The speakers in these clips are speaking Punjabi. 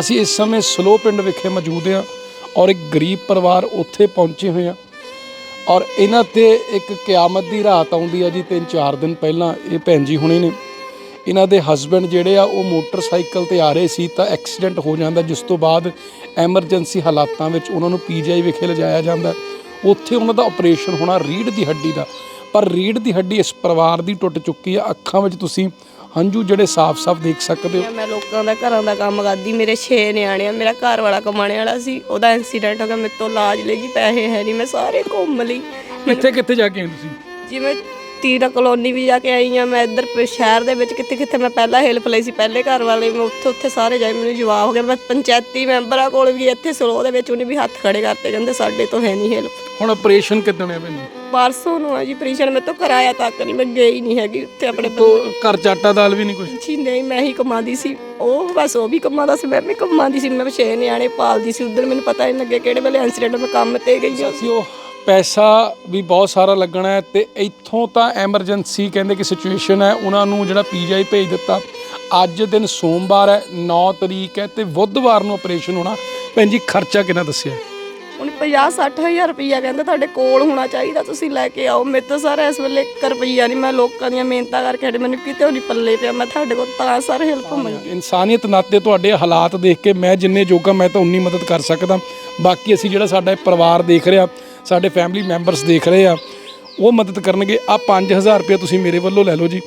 ਅਸੀਂ ਇਸ ਸਮੇਂ ਸਲੋ ਪਿੰਡ ਵਿਖੇ ਮੌਜੂਦ ਹਾਂ ਔਰ ਇੱਕ ਗਰੀਬ ਪਰਿਵਾਰ ਉੱਥੇ ਪਹੁੰਚੇ ਹੋਏ ਆ ਔਰ ਇਹਨਾਂ ਤੇ ਇੱਕ ਕਿਆਮਤ ਦੀ ਰਾਤ ਆਉਂਦੀ ਆ ਜੀ, ਤਿੰਨ ਚਾਰ ਦਿਨ ਪਹਿਲਾਂ ਇਹ ਭੈਣ ਜੀ ਹੁਣੇ ਨੇ। ਇਹਨਾਂ ਦੇ ਹਸਬੰਡ ਜਿਹੜੇ ਆ, ਉਹ ਮੋਟਰਸਾਈਕਲ ਤੇ ਆ ਰਹੇ ਸੀ ਤਾਂ ਐਕਸੀਡੈਂਟ ਹੋ ਜਾਂਦਾ, ਜਿਸ ਤੋਂ ਬਾਅਦ ਐਮਰਜੈਂਸੀ ਹਾਲਾਤਾਂ ਵਿੱਚ ਉਹਨਾਂ ਨੂੰ ਪੀਜੀਆਈ ਵਿਖੇ ਲਿਜਾਇਆ ਜਾਂਦਾ। ਉੱਥੇ ਉਹਨਾਂ ਦਾ ਆਪਰੇਸ਼ਨ ਹੋਣਾ ਰੀੜ ਦੀ ਹੱਡੀ ਦਾ। ਪਰ ਰੀੜ ਦੀ ਹੱਡੀ ਇਸ ਪਰਿਵਾਰ ਦੀ ਟੁੱਟ ਚੁੱਕੀ ਆ। ਅੱਖਾਂ ਵਿੱਚ ਤੁਸੀਂ ਹੰਝੂ ਜਿਹੜੇ ਸਾਫ਼-ਸਾਫ਼ ਦੇਖ ਸਕਦੇ ਹੋ। ਮੈਂ ਲੋਕਾਂ ਦਾ ਘਰਾਂ ਦਾ ਕੰਮ ਕਰਦੀ ਮੇਰੇ 6 ਨਿਆਣੇ ਆ ਮੇਰਾ ਘਰ ਵਾਲਾ ਕਮਾਣੇ ਵਾਲਾ ਸੀ ਉਹਦਾ ਐਕਸੀਡੈਂਟ ਹੋ ਗਿਆ ਮੇਰੇ ਤੋਂ ਇਲਾਜ ਲਈ ਜੀ ਪੈਸੇ ਹੈ ਨਹੀਂ ਮੈਂ ਸਾਰੇ ਘੁੰਮ ਲਈ। ਕਿੱਥੇ ਕਿੱਥੇ ਜਾ ਕੇ ਆਏ ਤੁਸੀਂ? ਜਿਵੇਂ ਤੀਰਾ ਕਲੋਨੀ ਵੀ ਜਾ ਕੇ ਆਈ ਆ ਮੈਂ ਇੱਧਰ ਸ਼ਹਿਰ ਦੇ ਵਿੱਚ ਕਿੱਥੇ ਕਿੱਥੇ ਮੈਂ ਪਹਿਲਾਂ ਹੈਲਪ ਲਈ ਸੀ ਪਹਿਲੇ ਘਰ ਵਾਲੇ ਮੈਂ ਉੱਥੇ ਉੱਥੇ ਸਾਰੇ ਜਾਈ ਮੈਨੂੰ ਜਵਾਬ ਹੋ ਗਿਆ ਮੈਂ ਪੰਚਾਇਤੀ ਮੈਂਬਰਾਂ ਕੋਲ ਵੀ ਇੱਥੇ ਸਲੋ ਦੇ ਵਿੱਚ ਉਹਨੇ ਵੀ ਹੱਥ ਖੜੇ ਕਰਤੇ ਕਹਿੰਦੇ ਸਾਡੇ ਤੋਂ ਹੈ ਨਹੀਂ ਹੈਲਪ ਹੁਣ ਆਪਰੇਸ਼ਨ ਕਿੱਦਣ ਹੈ ਜੀ ਪਰਸੋਂ ਨੂੰ ਆ ਜੀ ਪ੍ਰੀਸ਼ਨ ਮੈਂ ਤੋਂ ਕਰਾਇਆ ਤੱਕ ਨਹੀਂ ਮੈਂ ਗਈ ਨਹੀਂ ਹੈਗੀ ਉੱਥੇ ਆਪਣੇ ਤੋ ਘਰ ਚਾਟਾ ਦਾਲ ਵੀ ਨਹੀਂ ਕੁਝ ਜੀ ਨਹੀਂ ਮੈਂ ਹੀ ਕਮਾਉਂਦੀ ਸੀ। ਉਹ ਬਸ ਉਹ ਵੀ ਕਮਾਉਂਦਾ ਸੀ ਮੈਂ ਵੀ ਕਮਾਉਂਦੀ ਸੀ। ਮੈਂ ਛੇ ਨਿਆਣੇ ਪਾਲਦੀ ਸੀ ਉਧਰ ਮੈਨੂੰ ਪਤਾ ਹੀ ਨਹੀਂ ਲੱਗਿਆ ਕਿਹੜੇ ਵੇਲੇ ਇਨਸੀਡੈਂਟ ਮੈਂ ਕੰਮ ਤੇ ਗਈ ਹਾਂ। ਅਸੀਂ ਉਹ ਪੈਸਾ ਵੀ ਬਹੁਤ ਸਾਰਾ ਲੱਗਣਾ ਹੈ ਤੇ ਇੱਥੋਂ ਤਾਂ ਐਮਰਜੈਂਸੀ ਕਹਿੰਦੇ ਕਿ ਸਿਚੁਏਸ਼ਨ ਹੈ ਉਹਨਾਂ ਨੂੰ ਜਿਹੜਾ ਪੀਜੀਆਈ ਭੇਜ ਦਿੱਤਾ। ਅੱਜ ਦਿਨ ਸੋਮਵਾਰ ਹੈ 9 ਤਰੀਕ ਹੈ ਤੇ ਬੁੱਧਵਾਰ ਨੂੰ ਆਪਰੇਸ਼ਨ ਹੋਣਾ। ਭੈਣ ਜੀ ਖਰਚਾ ਕਿੰਨਾ ਦੱਸਿਆ? 50 60000 ਰੁਪਈਆ ਕਹਿੰਦੇ ਤੁਹਾਡੇ ਕੋਲ ਹੋਣਾ ਚਾਹੀਦਾ ਤੁਸੀਂ ਲੈ ਕੇ ਆਓ। ਮੇਰੇ ਤੋਂ ਸਰ ਇਸ ਵੇਲੇ 1 ਰੁਪਈਆ ਨਹੀਂ ਮੈਂ ਲੋਕਾਂ ਦੀਆਂ ਮਿਹਨਤਾਂ ਕਰਕੇ ਹਟੇ ਮੈਨੂੰ ਕਿਤੇ ਨਹੀਂ ਪੱਲੇ ਪਿਆ ਮੈਂ ਤੁਹਾਡੇ ਕੋਲ ਤਾਂ ਸਰ ਹੈਲਪ ਮੰਗੀ ਇਨਸਾਨੀਅਤ ਨਾਤੇ ਤੁਹਾਡੇ ਹਾਲਾਤ ਦੇਖ ਕੇ ਮੈਂ ਜਿੰਨੇ ਜੋਗਾ ਮੈਂ ਤਾਂ ਉਨੀ ਮਦਦ ਕਰ ਸਕਦਾ। ਬਾਕੀ ਅਸੀਂ ਜਿਹੜਾ ਸਾਡਾ ਇਹ ਪਰਿਵਾਰ ਦੇਖ ਰਿਹਾ ਸਾਡੇ ਫੈਮਿਲੀ ਮੈਂਬਰਸ ਦੇਖ ਰਹੇ ਆ ਉਹ ਮਦਦ ਕਰਨਗੇ। ਆ 5000 ਰੁਪਏ ਤੁਸੀਂ ਮੇਰੇ ਵੱਲੋਂ ਲੈ ਲਓ ਜੀ।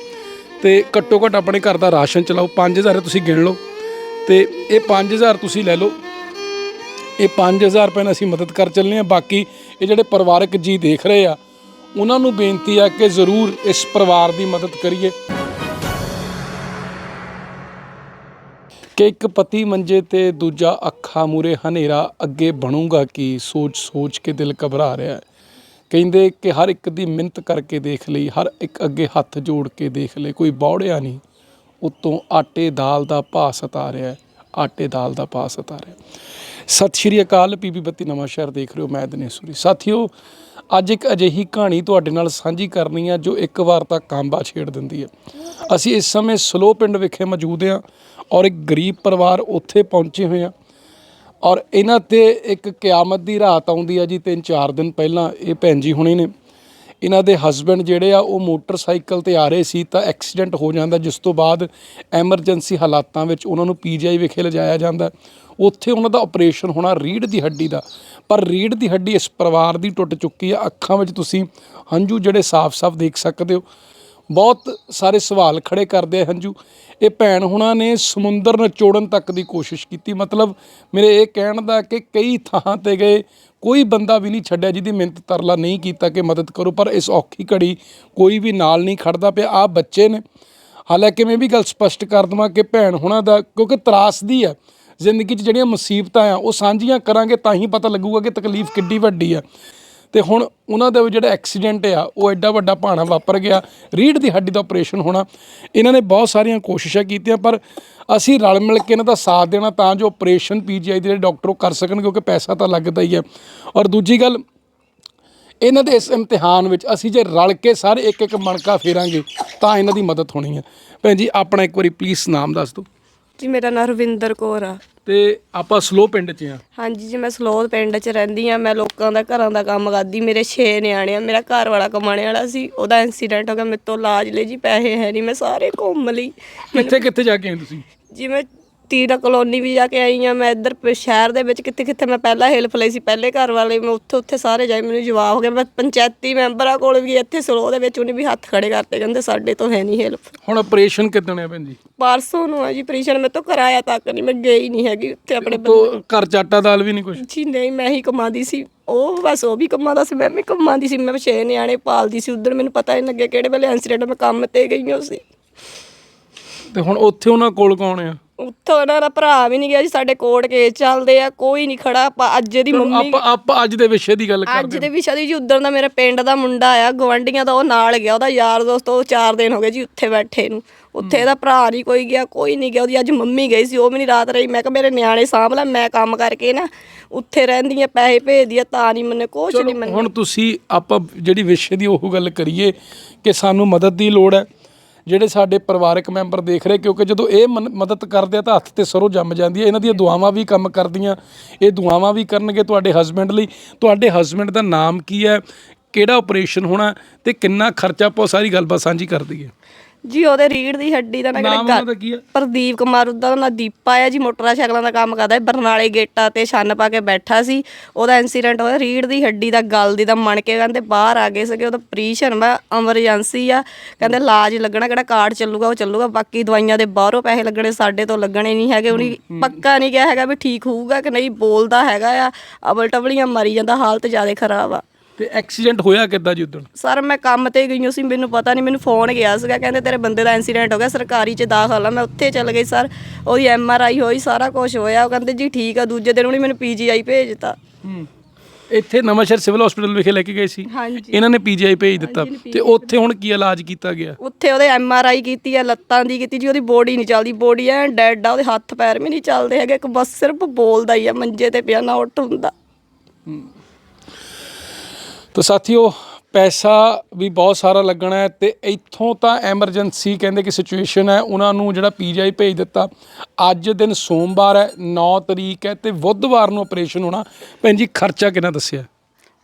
ਤੇ ਘੱਟੋ ਘੱਟ ਆਪਣੇ ਘਰ ਦਾ ਰਾਸ਼ਨ ਚਲਾਓ 5000 ਤੁਸੀਂ ਗਿਣ ਲਓ। ਤੇ ਇਹ 5000 ਤੁਸੀਂ ਲੈ ਲਓ। ਇਹ 5000 ਰੁਪਏ ਨਾਲ ਅਸੀਂ ਮਦਦ ਕਰ ਚੱਲੇ ਆ ਬਾਕੀ ਇਹ ਜਿਹੜੇ ਪਰਿਵਾਰਕ ਜੀ ਦੇਖ ਰਹੇ ਆ, ਉਹਨਾਂ ਨੂੰ ਬੇਨਤੀ ਆ ਕਿ ਜ਼ਰੂਰ ਇਸ ਪਰਿਵਾਰ ਦੀ ਮਦਦ ਕਰੀਏ। ਕਿ ਇੱਕ ਪਤੀ ਮੰਜੇ ਤੇ ਦੂਜਾ ਅੱਖਾਂ ਮੂਰੇ ਹਨੇਰਾ, ਅੱਗੇ ਬਣੂਗਾ ਕੀ? ਸੋਚ ਸੋਚ ਕੇ ਦਿਲ ਘਬਰਾ ਰਿਹਾ ਹੈ। ਕਹਿੰਦੇ ਕਿ ਹਰ ਇੱਕ ਦੀ ਮਿਹਨਤ ਕਰਕੇ ਦੇਖ ਲਈ, ਹਰ ਇੱਕ ਅੱਗੇ ਹੱਥ ਜੋੜ ਕੇ ਦੇਖ ਲਈ ਕੋਈ ਬੌੜਿਆ ਨਹੀਂ, ਉਤੋਂ ਆਟੇ ਦਾਲ ਦਾ ਭਾਅ ਸਤਾ ਰਿਹਾ ਆਟੇ ਦਾਲ ਦਾ ਭਾਅ ਸਤਾ ਰਿਹਾ ਸਤਿ ਸ਼੍ਰੀ ਅਕਾਲ ਪੀਪੀ ਬੱਤੀ ਨਵਾਂ ਸ਼ਹਿਰ ਦੇਖ ਰਹੇ ਹੋ, ਮੈਂ ਦਿਨੇਸ਼ੂਰੀ ਸਾਥੀਓ, ਅੱਜ ਇੱਕ ਅਜਿਹੀ ਕਹਾਣੀ ਤੁਹਾਡੇ ਨਾਲ ਸਾਂਝੀ ਕਰਨੀ ਆ, ਜੋ ਇੱਕ ਵਾਰ ਤਾਂ ਕਾਂਬਾ ਛੇੜ ਦਿੰਦੀ ਹੈ ਅਸੀਂ ਇਸ ਸਮੇਂ ਸਲੋ ਪਿੰਡ ਵਿਖੇ ਮੌਜੂਦ ਹਾਂ ਔਰ ਇੱਕ ਗਰੀਬ ਪਰਿਵਾਰ ਉੱਥੇ ਪਹੁੰਚੇ ਹੋਏ ਆ ਔਰ ਇਹਨਾਂ ਤੇ ਇੱਕ ਕਿਆਮਤ ਦੀ ਰਾਤ ਆਉਂਦੀ ਆ ਜੀ ਤਿੰਨ ਚਾਰ ਦਿਨ ਪਹਿਲਾਂ, ਇਹ ਭੈਣ ਜੀ ਹੁਣੇ ਨੇ। ਇਹਨਾਂ ਦੇ ਹਸਬੰਡ ਜਿਹੜੇ ਆ, ਉਹ ਮੋਟਰਸਾਈਕਲ ਤੇ ਆ ਰਹੇ ਸੀ, ਤਾਂ ਐਕਸੀਡੈਂਟ ਹੋ ਜਾਂਦਾ, ਜਿਸ ਤੋਂ ਬਾਅਦ ਐਮਰਜੈਂਸੀ ਹਾਲਾਤਾਂ ਵਿੱਚ ਉਹਨਾਂ ਨੂੰ ਪੀਜੀਆਈ ਵਿਖੇ ਲਿਜਾਇਆ ਜਾਂਦਾ। ਉੱਥੇ ਉਹਨਾਂ ਦਾ ਆਪਰੇਸ਼ਨ ਹੋਣਾ ਰੀੜ ਦੀ ਹੱਡੀ ਦਾ। ਪਰ ਰੀੜ ਦੀ ਹੱਡੀ ਇਸ ਪਰਿਵਾਰ ਦੀ ਟੁੱਟ ਚੁੱਕੀ ਆ। ਅੱਖਾਂ ਵਿੱਚ ਤੁਸੀਂ ਹੰਝੂ ਜਿਹੜੇ ਸਾਫ਼-ਸਾਫ਼ ਦੇਖ ਸਕਦੇ ਹੋ। ਬਹੁਤ ਸਾਰੇ ਸਵਾਲ ਖੜੇ ਕਰਦੇ ਆ ਹੰਝੂ। ਇਹ ਭੈਣ ਹੁਣਾਂ ਨੇ ਸਮੁੰਦਰ ਨਿਚੋੜਨ ਤੱਕ ਦੀ ਕੋਸ਼ਿਸ਼ ਕੀਤੀ। ਮਤਲਬ ਮੇਰੇ ਇਹ ਕਹਿਣ ਦਾ ਕਿ ਕਈ ਥਾਂ ਤੇ ਗਏ, ਕੋਈ ਬੰਦਾ ਵੀ ਨਹੀਂ ਛੱਡਿਆ ਜਿਹਦੀ ਮਿਹਨਤ ਤਰਲਾ ਨਹੀਂ ਕੀਤਾ ਕਿ ਮਦਦ ਕਰੋ। ਪਰ ਇਸ ਔਖੀ ਘੜੀ ਕੋਈ ਵੀ ਨਾਲ ਨਹੀਂ ਖੜਦਾ ਪਿਆ। ਆ ਬੱਚੇ ਨੇ। ਹਾਲਾਂਕਿ ਮੈਂ ਇਹ ਵੀ ਗੱਲ ਸਪਸ਼ਟ ਕਰ ਦਵਾਂ ਕਿ ਭੈਣ ਹੁਣਾਂ ਦਾ ਕਿਉਂਕਿ ਤਰਾਸਦੀ ਹੈ ਜ਼ਿੰਦਗੀ 'ਚ ਜਿਹੜੀਆਂ ਮੁਸੀਬਤਾਂ ਆ, ਉਹ ਸਾਂਝੀਆਂ ਕਰਾਂਗੇ ਤਾਂ ਹੀ ਪਤਾ ਲੱਗੂਗਾ ਕਿ ਤਕਲੀਫ ਕਿੱਡੀ ਵੱਡੀ ਆ। ਤੇ ਹੁਣ ਉਹਨਾਂ ਦਾ ਜਿਹੜਾ ਐਕਸੀਡੈਂਟ ਆ, ਉਹ ਐਡਾ ਵੱਡਾ ਭਾਣਾ ਵਾਪਰ ਗਿਆ। ਰੀੜ ਦੀ ਹੱਡੀ ਦਾ ਆਪਰੇਸ਼ਨ ਹੋਣਾ, ਇਹਨਾਂ ਨੇ ਬਹੁਤ ਸਾਰੀਆਂ ਕੋਸ਼ਿਸ਼ਾਂ ਕੀਤੀਆਂ, ਪਰ ਅਸੀਂ ਰਲ ਮਿਲ ਕੇ ਇਹਨਾਂ ਦਾ ਸਾਥ ਦੇਣਾ ਤਾਂ ਜੋ ਆਪਰੇਸ਼ਨ ਪੀਜੀਆਈ ਦੇ ਜਿਹੜੇ ਡਾਕਟਰ ਉਹ ਕਰ ਸਕਣ ਕਿਉਂਕਿ ਪੈਸਾ ਤਾਂ ਲੱਗਦਾ ਹੀ ਹੈ ਔਰ ਦੂਜੀ ਗੱਲ, ਇਹਨਾਂ ਦੇ ਇਸ ਇਮਤਿਹਾਨ ਵਿੱਚ ਅਸੀਂ ਜੇ ਰਲ ਕੇ ਸਾਰੇ ਇੱਕ ਇੱਕ ਮਣਕਾ ਫੇਰਾਂਗੇ, ਤਾਂ ਇਹਨਾਂ ਦੀ ਮਦਦ ਹੋਣੀ ਹੈ ਭੈਣ ਜੀ, ਆਪਣਾ ਇੱਕ ਵਾਰੀ ਪਲੀਜ਼ ਨਾਮ ਦੱਸ ਦਿਓ। ਜੀ, ਮੇਰਾ ਨਾਂ ਰਵਿੰਦਰ ਕੌਰ ਆ। ਤੇ ਆਪਾਂ ਸਲੋ ਪਿੰਡ 'ਚ ਆ। ਹਾਂਜੀ ਜੀ ਮੈਂ ਸਲੋਦ ਪਿੰਡ 'ਚ ਰਹਿੰਦੀ ਆ ਮੈਂ ਲੋਕਾਂ ਦਾ ਘਰਾਂ ਦਾ ਕੰਮ ਕਰਦੀ। ਮੇਰੇ 6 ਨਿਆਣੇ ਆ। ਮੇਰਾ ਘਰ ਵਾਲਾ ਕਮਾਣੇ ਵਾਲਾ ਸੀ। ਉਹਦਾ ਐਕਸੀਡੈਂਟ ਹੋ ਗਿਆ। ਮੇਰੇ ਤੋਂ ਇਲਾਜ ਲਈ ਜੀ ਪੈਸੇ ਹੈ ਨਹੀਂ। ਮੈਂ ਸਾਰੇ ਘੁੰਮ ਲਈ। ਕਿੱਥੇ ਕਿੱਥੇ ਜਾ ਕੇ ਆਏ ਤੁਸੀਂ? ਜਿਵੇਂ ਤੀਰਾ ਕਲੋਨੀ ਵੀ ਜਾ ਕੇ ਆਈ ਆ ਮੈਂ ਇੱਧਰ ਪ- ਸ਼ਹਿਰ ਦੇ ਵਿੱਚ ਕਿੱਥੇ ਕਿੱਥੇ ਮੈਂ ਪਹਿਲਾਂ ਹੈਲਪ ਲਈ ਸੀ ਪਹਿਲੇ ਘਰ ਵਾਲੇ ਮੈਂ ਉੱਥੇ ਉੱਥੇ ਸਾਰੇ ਜਾਈ ਮੈਨੂੰ ਜਵਾਬ ਹੋ ਗਿਆ ਮੈਂ ਪੰਚਾਇਤੀ ਮੈਂਬਰਾਂ ਕੋਲ ਵੀ ਇੱਥੇ ਸਲੋ ਦੇ ਵਿੱਚ ਉਹਨੇ ਵੀ ਹੱਥ ਖੜੇ ਕਰਤੇ ਕਹਿੰਦੇ ਸਾਡੇ ਤੋਂ ਹੈ ਨਹੀਂ ਹੈਲਪ ਹੁਣ ਆਪਰੇਸ਼ਨ ਕਿੱਦਣ ਹੈ ਭੈਣ ਜੀ? ਪਰਸੋਂ ਨੂੰ ਆ ਜੀ ਪ੍ਰੀਸ਼ਨ ਮੈਂ ਤੋਂ ਕਰਾਇਆ ਤੱਕ ਨਹੀਂ ਮੈਂ ਗਈ ਨਹੀਂ ਹੈਗੀ ਉੱਥੇ ਆਪਣੇ ਤੋ ਘਰ ਚਾਟਾ ਦਾਲ ਵੀ ਨਹੀਂ ਕੁਝ ਜੀ ਨਹੀਂ ਮੈਂ ਹੀ ਕਮਾਉਂਦੀ ਸੀ। ਉਹ ਬਸ ਉਹ ਵੀ ਕਮਾਉਂਦਾ ਸੀ ਮੈਂ ਵੀ ਕਮਾਉਂਦੀ ਸੀ। ਮੈਂ ਛੇ ਨਿਆਣੇ ਪਾਲਦੀ ਸੀ ਉਧਰ ਮੈਨੂੰ ਪਤਾ ਹੀ ਨਹੀਂ ਲੱਗਿਆ ਕਿਹੜੇ ਵੇਲੇ ਇਨਸੀਡੈਂਟ ਮੈਂ ਕੰਮ ਤੇ ਗਈ ਹਾਂ ਸੀ। ਤੇ ਹੁਣ ਉੱਥੇ ਉਹਨਾਂ ਕੋਲ ਕੌਣ ਆ? ਉੱਥੋਂ ਉਹਨਾਂ ਦਾ ਭਰਾ ਵੀ ਨਹੀਂ ਗਿਆ ਜੀ ਸਾਡੇ ਕੋਰਟ ਕੇਸ ਚੱਲਦੇ ਆ ਕੋਈ ਨਹੀਂ ਖੜਾ ਆਪਾਂ ਅੱਜ ਦੀ ਮੰਮੀ ਆਪਾਂ ਆਪਾਂ ਅੱਜ ਦੇ ਵਿਸ਼ੇ ਦੀ ਗੱਲ ਅੱਜ ਦੇ ਵਿਸ਼ਾ ਦੀ ਜੀ ਉਧਰ ਦਾ ਮੇਰੇ ਪਿੰਡ ਦਾ ਮੁੰਡਾ ਆ ਗਵੰਡੀਆਂ ਦਾ ਉਹ ਨਾਲ ਗਿਆ ਉਹਦਾ ਯਾਰ ਦੋਸਤ ਉਹ 4 ਦਿਨ ਹੋ ਗਏ ਜੀ ਉੱਥੇ ਬੈਠੇ ਨੂੰ। ਉੱਥੇ ਇਹਦਾ ਭਰਾ ਨਹੀਂ ਕੋਈ ਗਿਆ ਕੋਈ ਨਹੀਂ ਗਿਆ ਉਹਦੀ ਅੱਜ ਮੰਮੀ ਗਈ ਸੀ ਉਹ ਵੀ ਨਹੀਂ ਰਾਤ ਰਹੀ। ਮੈਂ ਕਿਹਾ ਮੇਰੇ ਨਿਆਣੇ ਸਾਂਭ ਲੈ ਮੈਂ ਕੰਮ ਕਰਕੇ ਨਾ ਉੱਥੇ ਰਹਿੰਦੀ ਆ ਪੈਸੇ ਭੇਜਦੀ ਆ ਤਾਂ ਨਹੀਂ ਮੰਨੇ ਕੁਛ ਨਹੀਂ ਮੰਨੇ ਹੁਣ ਤੁਸੀਂ ਆਪਾਂ ਜਿਹੜੀ ਵਿਸ਼ੇ ਦੀ ਉਹ ਗੱਲ ਕਰੀਏ ਕਿ ਸਾਨੂੰ ਮਦਦ ਦੀ ਲੋੜ ਹੈ। ਜਿਹੜੇ ਸਾਡੇ ਪਰਿਵਾਰਕ ਮੈਂਬਰ ਦੇਖ ਰਹੇ, ਕਿਉਂਕਿ ਜਦੋਂ ਇਹ ਮਨ- ਮਦਦ ਕਰਦੇ ਆ ਤਾਂ ਹੱਥ ਤੇ ਸਰੋਂ ਜੰਮ ਜਾਂਦੀ ਹੈ। ਇਹਨਾਂ ਦੀਆਂ ਦੁਆਵਾਂ ਵੀ ਕੰਮ ਕਰਦੀਆਂ। ਇਹ ਦੁਆਵਾਂ ਵੀ ਕਰਨਗੇ ਤੁਹਾਡੇ ਹਸਬੰਡ ਲਈ। ਤੁਹਾਡੇ ਹਸਬੰਡ ਦਾ ਨਾਮ ਕੀ ਹੈ? ਕਿਹੜਾ ਆਪਰੇਸ਼ਨ ਹੋਣਾ? ਤੇ ਕਿੰਨਾ ਖਰਚਾ ਪੋ ਸਾਰੀ ਗੱਲਬਾਤ ਸਾਂਝੀ ਕਰ ਦਈਏ। ਜੀ ਉਹਦੇ ਰੀੜ ਦੀ ਹੱਡੀ ਦਾ ਨਾ ਨਾਮ ਉਹਨਾਂ ਦਾ ਕੀ ਹੈ ਪ੍ਰਦੀਪ ਕੁਮਾਰ ਉਹਦਾ ਨਾਂ ਦੀਪਾ ਹੈ ਜੀ ਮੋਟਰਸਾਈਕਲਾਂ ਦਾ ਕੰਮ ਕਰਦਾ ਹੈ ਬਰਨਾਲੇ ਗੇਟਾਂ ਤੇ ਛੰਨ ਪਾ ਕੇ ਬੈਠਾ ਸੀ। ਉਹਦਾ ਇਨਸੀਡੈਂਟ ਹੋਇਆ ਰੀੜ ਦੀ ਹੱਡੀ ਦਾ ਗਲ ਦੀ ਦਾ ਮਣ ਕੇ ਕਹਿੰਦੇ ਬਾਹਰ ਆ ਗਏ ਸੀਗੇ ਉਹਦਾ ਆਪਰੇਸ਼ਨ ਵਾ ਐਮਰਜੈਂਸੀ ਆ। ਕਹਿੰਦੇ ਇਲਾਜ ਲੱਗਣਾ ਕਿਹੜਾ ਕਾਰਡ ਚੱਲੂਗਾ ਉਹ ਚੱਲੂਗਾ ਬਾਕੀ ਦਵਾਈਆਂ ਦੇ ਬਾਹਰੋਂ ਪੈਸੇ ਲੱਗਣੇ ਸਾਡੇ ਤੋਂ ਲੱਗਣੇ ਨਹੀਂ ਹੈਗੇ। ਉਹਨੇ ਪੱਕਾ ਨਹੀਂ ਕਿਹਾ ਹੈਗਾ ਵੀ ਠੀਕ ਹੋਊਗਾ ਕਿ ਨਹੀਂ ਬੋਲਦਾ ਹੈਗਾ ਆ ਅਬਲ ਟਬਲੀਆਂ ਮਰੀ ਜਾਂਦਾ ਹਾਲਤ ਜ਼ਿਆਦਾ ਖਰਾਬ ਆ। ਤੇ ਐਕਸੀਡੈਂਟ ਹੋਇਆ ਕਿੱਦਾਂ ਜੀ ਉਦੋਂ ਸਰ ਮੈਂ ਕੰਮ ਤੇ ਗਈ ਸੀ ਮੈਨੂੰ ਪਤਾ ਨਹੀਂ ਮੈਨੂੰ ਫੋਨ ਗਿਆ ਸੀਗਾ ਕਹਿੰਦੇ ਤੇਰੇ ਬੰਦੇ ਦਾ ਇਨਸੀਡੈਂਟ ਹੋ ਗਿਆ ਸਰਕਾਰੀ ਚ ਦਾਖਲ ਆ ਮੈਂ ਉੱਥੇ ਚੱਲ ਗਈ ਸਰ ਉਹਦੀ ਐਮ ਆਰ ਆਈ ਹੋਈ ਸਾਰਾ ਕੁਝ ਹੋਇਆ ਉਹ ਕਹਿੰਦੇ ਜੀ ਠੀਕ ਆ ਦੂਜੇ ਦਿਨ ਉਹਨੇ ਮੈਨੂੰ ਪੀਜੀਆਈ ਭੇਜਤਾ। ਹੂੰ ਇੱਥੇ ਨਵਾਂਸ਼ਹਿਰ ਸਿਵਲ ਹਸਪੀਟਲ ਵਿਖੇ ਲੈ ਕੇ ਗਏ ਸੀ? ਹਾਂਜੀ। ਇਹਨਾਂ ਨੇ ਪੀਜੀਆਈ ਭੇਜ ਦਿੱਤਾ ਤੇ ਉੱਥੇ ਹੁਣ ਕੀ ਇਲਾਜ ਕੀਤਾ ਗਿਆ? ਉੱਥੇ ਉਹਦੇ ਐਮ ਆਰ ਆਈ ਕੀਤੀ ਆ ਲੱਤਾਂ ਦੀ ਕੀਤੀ ਜੀ ਉਹਦੀ ਬੋਡੀ ਨਹੀਂ ਚੱਲਦੀ ਬੋਡੀ ਐ ਡੈਡ ਆ ਉਹਦੇ ਹੱਥ ਪੈਰ ਵੀ ਨਹੀਂ ਚੱਲਦੇ ਹੈਗੇ ਇੱਕ ਬਸ ਸਿਰਫ ਬੋਲਦਾ ਹੀ ਆ ਮੰਜੇ ਤੇ ਪਿਆ ਨਾ ਉੱਠ ਹੁੰਦਾ। ਤਾਂ ਸਾਥੀਓ ਪੈਸਾ ਵੀ ਬਹੁਤ ਸਾਰਾ ਲੱਗਣਾ ਹੈ ਤੇ ਇੱਥੋਂ ਤਾਂ ਐਮਰਜੈਂਸੀ ਕਹਿੰਦੇ ਕਿ ਸਿਚੁਏਸ਼ਨ ਹੈ ਉਹਨਾਂ ਨੂੰ ਜਿਹੜਾ ਪੀਜੀਆਈ ਭੇਜ ਦਿੱਤਾ। ਅੱਜ ਦਿਨ ਸੋਮਵਾਰ ਹੈ 9 ਤਰੀਕ ਹੈ ਤੇ ਬੁੱਧਵਾਰ ਨੂੰ ਆਪਰੇਸ਼ਨ ਹੋਣਾ। ਭੈਣ ਜੀ ਖਰਚਾ ਕਿੰਨਾ ਦੱਸਿਆ?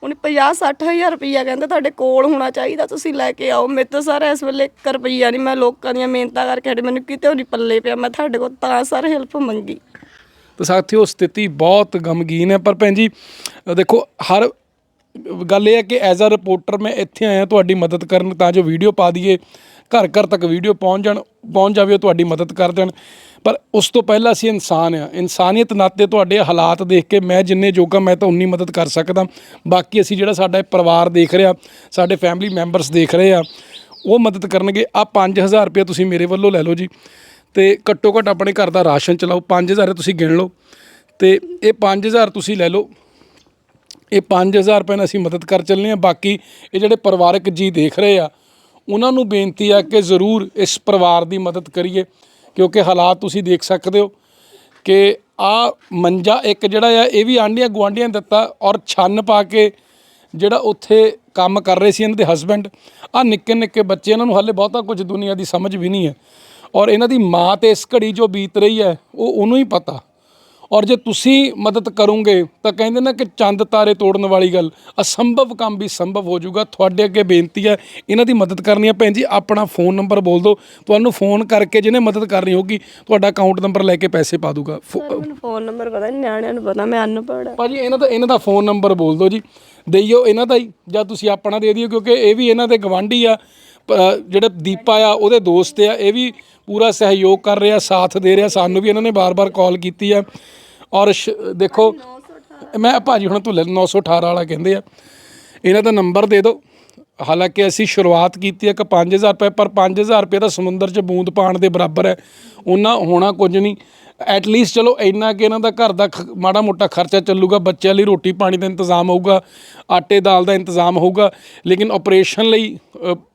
ਉਹਨੇ 50 60000 ਰੁਪਈਆ ਕਹਿੰਦੇ ਤੁਹਾਡੇ ਕੋਲ ਹੋਣਾ ਚਾਹੀਦਾ ਤੁਸੀਂ ਲੈ ਕੇ ਆਓ। ਮੇਰੇ ਤੋਂ ਸਰ ਇਸ ਵੇਲੇ 1 ਰੁਪਈਆ ਨਹੀਂ ਮੈਂ ਲੋਕਾਂ ਦੀਆਂ ਮਿਹਨਤਾਂ ਕਰਕੇ ਹਟੇ ਮੈਨੂੰ ਕਿਤੇ ਨਹੀਂ ਪੱਲੇ ਪਿਆ ਮੈਂ ਤੁਹਾਡੇ ਕੋਲ ਤਾਂ ਸਰ ਹੈਲਪ ਮੰਗੀ। ਤਾਂ ਸਾਥੀਓ ਸਥਿਤੀ ਬਹੁਤ ਗਮਗੀਨ ਹੈ ਪਰ ਭੈਣ ਜੀ ਦੇਖੋ ਹਰ ਗੱਲ ਇਹ ਹੈ ਕਿ ਐਜ਼ ਅ ਰਿਪੋਰਟਰ ਮੈਂ ਇੱਥੇ ਆਇਆ ਤੁਹਾਡੀ ਮਦਦ ਕਰਨ ਤਾਂ ਜੋ ਵੀਡੀਓ ਪਾ ਦਈਏ, ਘਰ ਘਰ ਤੱਕ ਵੀਡੀਓ ਪਹੁੰਚ ਜਾਣ, ਪਹੁੰਚ ਜਾਵੇ ਉਹ ਤੁਹਾਡੀ ਮਦਦ ਕਰ ਦੇਣ। ਪਰ ਉਸ ਤੋਂ ਪਹਿਲਾਂ ਅਸੀਂ ਇਨਸਾਨ ਆ ਇਨਸਾਨੀਅਤ ਨਾਤੇ ਤੁਹਾਡੇ ਹਾਲਾਤ ਦੇਖ ਕੇ ਮੈਂ ਜਿੰਨੇ ਜੋਗਾ ਮੈਂ ਤਾਂ ਉਨੀ ਮਦਦ ਕਰ ਸਕਦਾ। ਬਾਕੀ ਅਸੀਂ ਜਿਹੜਾ ਸਾਡਾ ਪਰਿਵਾਰ ਦੇਖ ਰਿਹਾ, ਸਾਡੇ ਫੈਮਿਲੀ ਮੈਂਬਰਸ ਦੇਖ ਰਹੇ ਆ ਉਹ ਮਦਦ ਕਰਨਗੇ। ਆ 5000 ਰੁਪਏ ਤੁਸੀਂ ਮੇਰੇ ਵੱਲੋਂ ਲੈ ਲਓ ਜੀ। ਤੇ ਘੱਟੋ ਘੱਟ ਆਪਣੇ ਘਰ ਦਾ ਰਾਸ਼ਨ ਚਲਾਓ। 5000 ਤੁਸੀਂ ਗਿਣ ਲਓ। ਤੇ ਇਹ 5000 ਤੁਸੀਂ ਲੈ ਲਓ। ਇਹ 5000 ਰੁਪਏ ਨਾਲ ਅਸੀਂ ਮਦਦ ਕਰ ਚੱਲੇ ਆ ਬਾਕੀ ਇਹ ਜਿਹੜੇ ਪਰਿਵਾਰਕ ਜੀ ਦੇਖ ਰਹੇ ਆ, ਉਹਨਾਂ ਨੂੰ ਬੇਨਤੀ ਆ ਕਿ ਜ਼ਰੂਰ ਇਸ ਪਰਿਵਾਰ ਦੀ ਮਦਦ ਕਰੀਏ, ਕਿਉਂਕਿ ਹਾਲਾਤ ਤੁਸੀਂ ਦੇਖ ਸਕਦੇ ਹੋ ਕਿ ਆ ਮੰਜਾ ਇੱਕ ਜਿਹੜਾ ਆ, ਇਹ ਵੀ ਆਂਡੀਆਂ ਗੁਆਂਢੀਆਂ ਦਿੱਤਾ ਔਰ ਛੰਨ ਪਾ ਕੇ ਜਿਹੜਾ ਉੱਥੇ ਕੰਮ ਕਰ ਰਹੇ ਸੀ ਇਹਨਾਂ ਦੇ ਹਸਬੰਡ ਆ ਨਿੱਕੇ ਨਿੱਕੇ ਬੱਚੇ ਇਹਨਾਂ ਨੂੰ ਹਾਲੇ ਬਹੁਤਾ ਕੁਝ ਦੁਨੀਆ ਦੀ ਸਮਝ ਵੀ ਨਹੀਂ ਹੈ। ਔਰ ਇਹਨਾਂ ਦੀ ਮਾਂ ਤੇ ਇਸ ਘੜੀ ਜੋ ਬੀਤ ਰਹੀ ਹੈ, ਉਹ ਉਹਨੂੰ ਹੀ ਪਤਾ। ਔਰ ਜੇ ਤੁਸੀਂ ਮਦਦ ਕਰੋਗੇ ਤਾਂ ਕਹਿੰਦੇ ਨਾ ਕਿ ਚੰਦ ਤਾਰੇ ਤੋੜਨ ਵਾਲੀ ਗੱਲ ਅਸੰਭਵ ਕੰਮ ਵੀ ਸੰਭਵ ਹੋ ਜਾਊਗਾ। ਤੁਹਾਡੇ ਅੱਗੇ ਬੇਨਤੀ ਹੈ ਇਹਨਾਂ ਦੀ ਮਦਦ ਕਰਨੀ ਹੈ। ਭੈਣ ਜੀ ਆਪਣਾ ਫੋਨ ਨੰਬਰ ਬੋਲ ਦਿਓ। ਤੁਹਾਨੂੰ ਫੋਨ ਕਰਕੇ ਜਿਹਨੇ ਮਦਦ ਕਰਨੀ ਹੋਗੀ ਤੁਹਾਡਾ ਅਕਾਊਂਟ ਨੰਬਰ ਲੈ ਕੇ ਪੈਸੇ ਪਾ ਦੂਗਾ ਮੈਨੂੰ ਫੋਨ ਨੰਬਰ ਪਤਾ ਨਹੀਂ ਨਿਆਣਿਆਂ ਨੂੰ ਪਤਾ ਮੈਂ ਅਨਪੜ੍ਹ ਆ ਭਾਜੀ ਇਹਨਾਂ ਦਾ ਇਹਨਾਂ ਦਾ ਫੋਨ ਨੰਬਰ ਬੋਲ ਦਿਓ ਜੀ। ਦੇਈਓ ਇਹਨਾਂ ਦਾ ਹੀ ਜਾਂ ਤੁਸੀਂ ਆਪਣਾ ਦੇ ਦਿਓ ਕਿਉਂਕਿ ਇਹ ਵੀ ਇਹਨਾਂ ਦੇ ਗਵਾਂਢੀ ਆ। ਜਿਹੜੇ ਦੀਪਾ ਆ ਉਹਦੇ ਦੋਸਤ ਆ ਇਹ ਵੀ ਪੂਰਾ ਸਹਿਯੋਗ ਕਰ ਰਿਹਾ ਸਾਥ ਦੇ ਰਿਹਾ ਸਾਨੂੰ ਵੀ ਇਹਨਾਂ ਨੇ ਬਾਰ-ਬਾਰ ਕਾਲ ਕੀਤੀ ਆ। ਔਰ ਦੇਖੋ ਮੈਂ ਭਾਜੀ ਹੁਣ ਤੂੰ ਲੈ 918 ਵਾਲਾ ਕਹਿੰਦੇ ਆ। ਇਹਨਾਂ ਦਾ ਨੰਬਰ ਦੇ ਦਿਓ। ਹਾਲਾਂਕਿ ਅਸੀਂ ਸ਼ੁਰੂਆਤ ਕੀਤੀ ਹੈ ਕਿ 5000 ਰੁਪਏ ਪਰ 5000 ਰੁਪਏ ਤਾਂ ਸਮੁੰਦਰ 'ਚ ਬੂੰਦ ਪਾਣ ਦੇ ਬਰਾਬਰ ਹੈ। ਉਹਨਾਂ ਹੋਣਾ ਕੁਝ ਨਹੀਂ। ਐਟ ਲੀਸਟ ਚਲੋ ਇੰਨਾ ਕਿ ਇਹਨਾਂ ਦਾ ਘਰ ਦਾ ਮਾੜਾ ਮੋਟਾ ਖਰਚਾ ਚੱਲੂਗਾ ਬੱਚਿਆਂ ਲਈ ਰੋਟੀ ਪਾਣੀ ਦਾ ਇੰਤਜ਼ਾਮ ਹੋਊਗਾ। ਆਟੇ ਦਾਲ ਦਾ ਇੰਤਜ਼ਾਮ ਹੋਊਗਾ। ਲੇਕਿਨ ਆਪਰੇਸ਼ਨ ਲਈ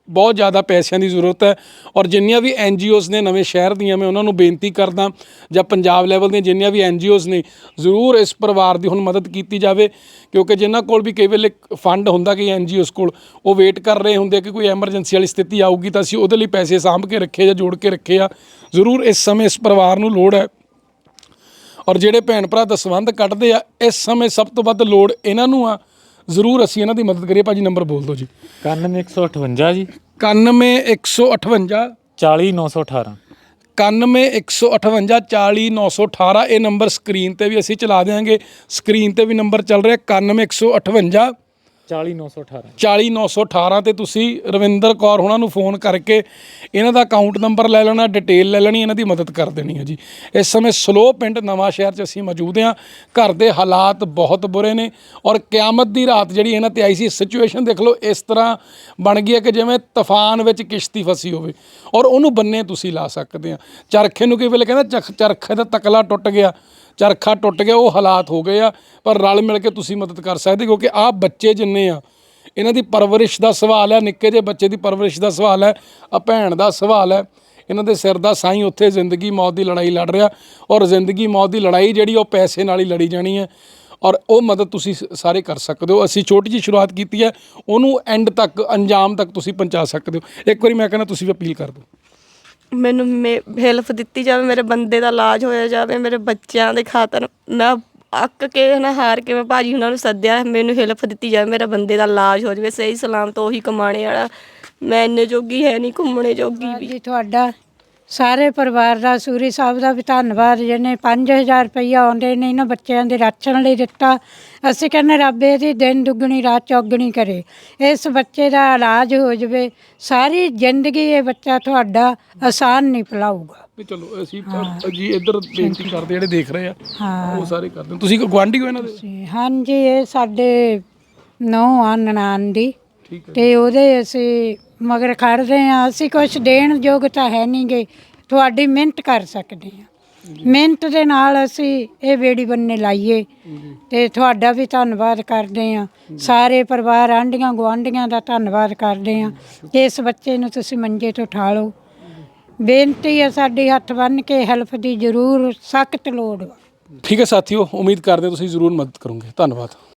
ਬਹੁਤ ਜ਼ਿਆਦਾ ਪੈਸਿਆਂ ਦੀ ਜ਼ਰੂਰਤ ਹੈ। ਔਰ ਜਿੰਨੀਆਂ ਵੀ ਐਨ ਜੀਓਜ਼ ਨੇ ਨਵੇਂ ਸ਼ਹਿਰ ਦੀਆਂ, ਮੈਂ ਉਹਨਾਂ ਨੂੰ ਬੇਨਤੀ ਕਰਦਾ ਜਾਂ ਪੰਜਾਬ ਲੈਵਲ ਦੀਆਂ ਜਿੰਨੀਆਂ ਵੀ ਐਨ ਜੀਓਜ਼ ਨੇ, ਜ਼ਰੂਰ ਇਸ ਪਰਿਵਾਰ ਦੀ ਹੁਣ ਮਦਦ ਕੀਤੀ ਜਾਵੇ। ਕਿਉਂਕਿ ਜਿਨ੍ਹਾਂ ਕੋਲ ਵੀ ਕਈ ਵੇਲੇ ਫੰਡ ਹੁੰਦਾ ਕਿ ਐਨ ਜੀਓਜ਼ ਕੋਲ, ਉਹ ਵੇਟ ਕਰ ਰਹੇ ਹੁੰਦੇ ਕਿ ਕੋਈ ਐਮਰਜੈਂਸੀ ਵਾਲੀ ਸਥਿਤੀ ਆਊਗੀ ਤਾਂ ਅਸੀਂ ਉਹਦੇ ਲਈ ਪੈਸੇ ਸਾਂਭ ਕੇ ਰੱਖੇ ਜਾਂ ਜੋੜ ਕੇ ਰੱਖੇ ਆ। ਜ਼ਰੂਰ ਇਸ ਸਮੇਂ ਇਸ ਪਰਿਵਾਰ ਨੂੰ ਲੋੜ ਹੈ। ਔਰ ਜਿਹੜੇ ਭੈਣ ਭਰਾ ਦਸਵੰਧ ਕੱਢਦੇ ਆ, ਇਸ ਸਮੇਂ ਸਭ ਤੋਂ ਵੱਧ ਲੋੜ ਇਹਨਾਂ ਨੂੰ ਆ। ਜ਼ਰੂਰ ਅਸੀਂ ਇਹਨਾਂ ਦੀ ਮਦਦ ਕਰੀਏ। ਭਾਜੀ ਨੰਬਰ ਬੋਲ ਦਿਓ ਜੀ। 9158 ਜੀ। 91158 40918 91158 40918 ਇਹ ਨੰਬਰ ਸਕਰੀਨ ਤੇ ਵੀ ਅਸੀਂ ਚਲਾ ਦਿਆਂਗੇ। ਸਕਰੀਨ ਤੇ ਵੀ ਨੰਬਰ ਚੱਲ ਰਿਹਾ। 91158 40918 40918 ਤੇ ਤੁਸੀਂ ਰਵਿੰਦਰ ਕੌਰ ਉਹਨਾਂ ਨੂੰ ਫੋਨ ਕਰਕੇ ਇਹਨਾਂ ਦਾ ਅਕਾਊਂਟ ਨੰਬਰ ਲੈ ਲੈਣਾ, ਡਿਟੇਲ ਲੈ ਲੈਣੀ, ਇਹਨਾਂ ਦੀ ਮਦਦ ਕਰ ਦੇਣੀ ਹੈ ਜੀ। ਇਸ ਸਮੇਂ ਸਲੋ ਪਿੰਡ ਨਵਾਂ ਸ਼ਹਿਰ 'ਚ ਅਸੀਂ ਮੌਜੂਦ ਹਾਂ। ਘਰ ਦੇ ਹਾਲਾਤ ਬਹੁਤ ਬੁਰੇ ਨੇ ਔਰ ਕਿਆਮਤ ਦੀ ਰਾਤ ਜਿਹੜੀ ਇਹਨਾਂ ਤੇ ਆਈ ਸੀ, ਸਿਚੁਏਸ਼ਨ ਦੇਖ ਲਓ, ਇਸ ਤਰ੍ਹਾਂ ਬਣ ਗਈ ਹੈ ਕਿ ਜਿਵੇਂ ਤੂਫਾਨ ਵਿੱਚ ਕਿਸ਼ਤੀ ਫਸੀ ਹੋਵੇ ਔਰ ਉਹਨੂੰ ਬੰਨੇ ਤੁਸੀਂ ਲਾ ਸਕਦੇ ਆ ਚਰਖੇ ਨੂੰ ਕਈ ਵੇਲੇ ਕਹਿੰਦਾ ਚਖ- ਚਰਖੇ ਦਾ ਤਕਲਾ ਟੁੱਟ ਗਿਆ। ਚਰਖਾ ਟੁੱਟ ਗਿਆ, ਉਹ ਹਾਲਾਤ ਹੋ ਗਏ ਆ, ਪਰ ਰਲ ਮਿਲ ਕੇ ਤੁਸੀਂ ਮਦਦ ਕਰ ਸਕਦੇ ਕਿਉਂਕਿ ਆਹ ਬੱਚੇ ਜਿੰਨੇ ਆ, ਇਹਨਾਂ ਦੀ ਪਰਵਰਿਸ਼ ਦਾ ਸਵਾਲ ਹੈ, ਨਿੱਕੇ ਜਿਹੇ ਬੱਚੇ ਦੀ ਪਰਵਰਿਸ਼ ਦਾ ਸਵਾਲ ਹੈ ਆ ਭੈਣ ਦਾ ਸਵਾਲ ਹੈ, ਇਹਨਾਂ ਦੇ ਸਿਰ ਦਾ ਸਾਈਂ ਉੱਥੇ ਜ਼ਿੰਦਗੀ ਮੌਤ ਦੀ ਲੜਾਈ ਲੜ ਰਿਹਾ ਔਰ ਜ਼ਿੰਦਗੀ ਮੌਤ ਦੀ ਲੜਾਈ ਜਿਹੜੀ ਉਹ ਪੈਸੇ ਨਾਲ ਹੀ ਲੜੀ ਜਾਣੀ ਹੈ ਔਰ ਉਹ ਮਦਦ ਤੁਸੀਂ ਸ- ਸਾਰੇ ਕਰ ਸਕਦੇ ਹੋ, ਅਸੀਂ ਛੋਟੀ ਜਿਹੀ ਸ਼ੁਰੂਆਤ ਕੀਤੀ ਹੈ, ਉਹਨੂੰ ਐਂਡ ਤੱਕ, ਅੰਜਾਮ ਤੱਕ ਤੁਸੀਂ ਪਹੁੰਚਾ ਸਕਦੇ ਹੋ। ਇੱਕ ਵਾਰੀ ਮੈਂ ਕਹਿੰਦਾ ਤੁਸੀਂ ਵੀ ਅਪੀਲ ਕਰ ਦਿਓ। ਮੈਨੂੰ ਹੈਲਪ ਦਿੱਤੀ ਜਾਵੇ ਮੇਰੇ ਬੰਦੇ ਦਾ ਇਲਾਜ ਹੋਇਆ ਜਾਵੇ ਮੇਰੇ ਬੱਚਿਆਂ ਦੇ ਖਾਤਰ ਮੈਂ ਅੱਕ ਕੇ ਨਾ ਹਾਰ ਕੇ ਮੈਂ ਭਾਜੀ ਉਹਨਾਂ ਨੂੰ ਸੱਦਿਆ ਮੈਨੂੰ ਹੈਲਪ ਦਿੱਤੀ ਜਾਵੇ ਮੇਰਾ ਬੰਦੇ ਦਾ ਇਲਾਜ ਹੋ ਜਾਵੇ ਸਹੀ ਸਲਾਮਤ ਉਹੀ ਕਮਾਣੇ ਵਾਲਾ ਮੈਂ ਇੰਨੇ ਜੋਗੀ ਹੈ ਨਹੀਂ ਘੁੰਮਣੇ ਜੋਗੀ ਵੀ। ਜੀ ਤੁਹਾਡਾ ਸਾਰੇ ਪਰਿਵਾਰ ਦਾ ਸੂਰੀ ਸਾਹਿਬ ਦਾ ਵੀ ਧੰਨਵਾਦ ਜਿਹਨੇ 5000 ਰੁਪਈਆ ਆਉਂਦੇ ਨੇ ਇਹਨਾਂ ਬੱਚਿਆਂ ਦੇ ਰਾਸ਼ਨ ਲਈ ਦਿੱਤਾ। ਅਸੀਂ ਕਹਿੰਦੇ ਰੱਬ ਇਹਦੀ ਦਿਨ ਦੁੱਗਣੀ ਰਾਤ ਚੌਗਣੀ ਕਰੇ। ਇਸ ਬੱਚੇ ਦਾ ਇਲਾਜ ਹੋ ਜਾਵੇ ਸਾਰੀ ਜ਼ਿੰਦਗੀ ਇਹ ਬੱਚਾ ਤੁਹਾਡਾ ਆਸਾਨ ਨਹੀਂ ਭੁਲਾਊਗਾ। ਵੀ ਚਲੋ ਅਸੀਂ ਤਾਂ ਜੀ ਇੱਧਰ ਬੇਨਤੀ ਕਰਦੇ ਜਿਹੜੇ ਦੇਖ ਰਹੇ ਆ ਹਾਂ। ਉਹ ਸਾਰੇ ਕਰਦੇ ਤੁਸੀਂ ਗਵਾਂਢੀ ਹੋ ਇਹਨਾਂ ਦੇ? ਜੀ, ਹਾਂਜੀ ਇਹ ਸਾਡੇ ਨੌ ਆ ਨਨਾਣ ਦੀ। ਠੀਕ ਹੈ। ਤੇ ਉਹਦੇ ਅਸੀਂ ਮਗਰ ਖੜਦੇ ਆ ਅਸੀਂ ਕੁਝ ਦੇਣ ਯੋਗ ਤਾਂ ਹੈ ਨਹੀਂਗੇ ਤੁਹਾਡੀ ਮਿਹਨਤ ਕਰ ਸਕਦੇ ਆ ਮਿਹਨਤ ਦੇ ਨਾਲ ਅਸੀਂ ਇਹ ਬੇੜੀ ਬੰਨੇ ਲਾਈਏ ਤੇ ਤੁਹਾਡਾ ਵੀ ਧੰਨਵਾਦ ਕਰਦੇ ਆ ਸਾਰੇ ਪਰਿਵਾਰ ਆਂਢੀਆਂ ਗੁਆਂਢੀਆਂ ਦਾ ਧੰਨਵਾਦ ਕਰਦੇ ਆ ਕਿ ਇਸ ਬੱਚੇ ਨੂੰ ਤੁਸੀਂ ਮੰਜੇ ਤੋਂ ਉਠਾ ਲਓ ਬੇਨਤੀ ਹੈ ਸਾਡੀ ਹੱਥ ਬੰਨ ਕੇ ਹੈਲਪ ਦੀ ਜ਼ਰੂਰ ਸਖਤ ਲੋੜ ਵਾ। ਠੀਕ ਹੈ ਸਾਥੀਓ ਉਮੀਦ ਕਰਦੇ ਹਾਂ ਤੁਸੀਂ ਜ਼ਰੂਰ ਮਦਦ ਕਰੋਗੇ। ਧੰਨਵਾਦ।